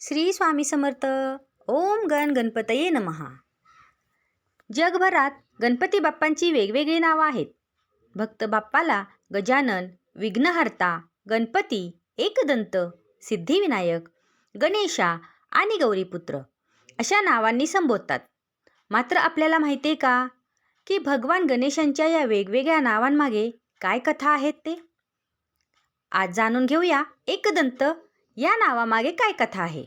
श्री स्वामी समर्थ. ओम गण गणपतये नमहा जगभरात गणपती बाप्पांची वेगवेगळी नावं आहेत. भक्त बाप्पाला गजानन विघ्नहर्ता गणपती एकदंत सिद्धिविनायक गणेशा आणि गौरीपुत्र अशा नावांनी संबोधतात. मात्र आपल्याला माहिती आहे का की भगवान गणेशांच्या या वेगवेगळ्या नावांमागे काय कथा आहेत ते? आज जाणून घेऊया एकदंत या नावामागे काय कथा आहे?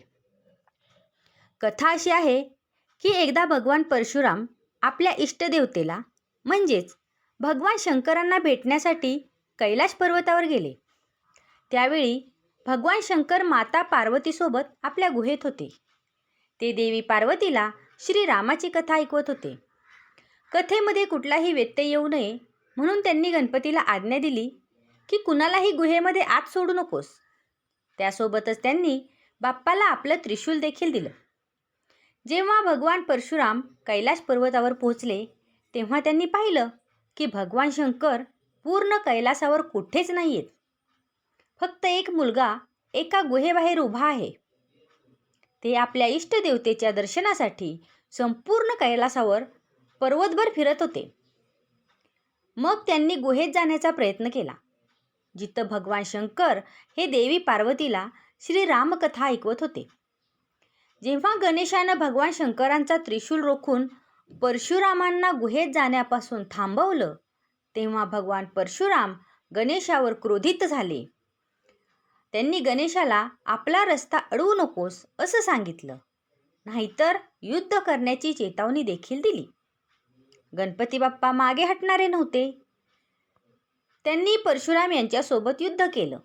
कथा अशी आहे की एकदा भगवान परशुराम आपल्या इष्टदेवतेला म्हणजेच भगवान शंकरांना भेटण्यासाठी कैलाश पर्वतावर गेले. त्यावेळी भगवान शंकर माता पार्वतीसोबत आपल्या गुहेत होते. ते देवी पार्वतीला श्रीरामाची कथा ऐकवत होते. कथेमध्ये कुठलाही व्यत्यय येऊ नये म्हणून त्यांनी गणपतीला आज्ञा दिली की कुणालाही गुहेमध्ये आत सोडू नकोस. त्यासोबतच त्यांनी बाप्पाला आपलं त्रिशूल देखील दिलं. जेव्हा भगवान परशुराम कैलाश पर्वतावर पोहोचले तेव्हा त्यांनी पाहिलं की भगवान शंकर पूर्ण कैलासावर कुठेच नाही आहेत फक्त एक मुलगा एका गुहेबाहेर उभा आहे. ते आपल्या इष्टदेवतेच्या दर्शनासाठी संपूर्ण कैलासावर पर्वतभर फिरत होते. मग त्यांनी गुहेत जाण्याचा प्रयत्न केला. जिथं भगवान शंकर हे देवी पार्वतीला श्रीरामकथा ऐकवत होते. जेव्हा गणेशानं भगवान शंकरांचा त्रिशूल रोखून परशुरामांना गुहेत जाण्यापासून थांबवलं तेव्हा भगवान परशुराम गणेशावर क्रोधित झाले. त्यांनी गणेशाला आपला रस्ता अडवू नकोस असं सांगितलं. नाहीतर युद्ध करण्याची चेतावणी देखील दिली. गणपती बाप्पा मागे हटणारे नव्हते. त्यांनी परशुराम यांच्यासोबत युद्ध केलं.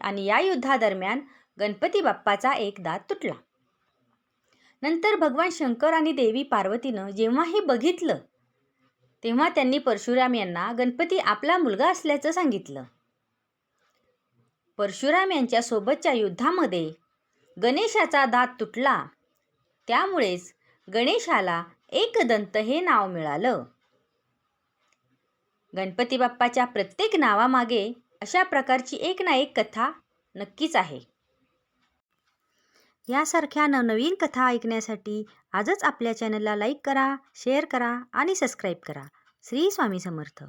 आणि या युद्धादरम्यान गणपती बाप्पाचा एक दात तुटला. नंतर भगवान शंकर आणि देवी पार्वतीनं जेव्हा हे बघितलं तेव्हा त्यांनी परशुराम यांना गणपती आपला मुलगा असल्याचं सांगितलं. परशुराम यांच्यासोबतच्या युद्धामध्ये गणेशाचा दात तुटला. त्यामुळेच गणेशाला एकदंत हे नाव मिळालं. गणपती बाप्पाच्या प्रत्येक नावामागे अशा प्रकारची एक ना एक कथा नक्कीच आहे. यासारख्या नवनवीन कथा ऐकण्यासाठी आजच आपल्या चॅनलला लाईक करा शेअर करा आणि सबस्क्राईब करा. श्री स्वामी समर्थ.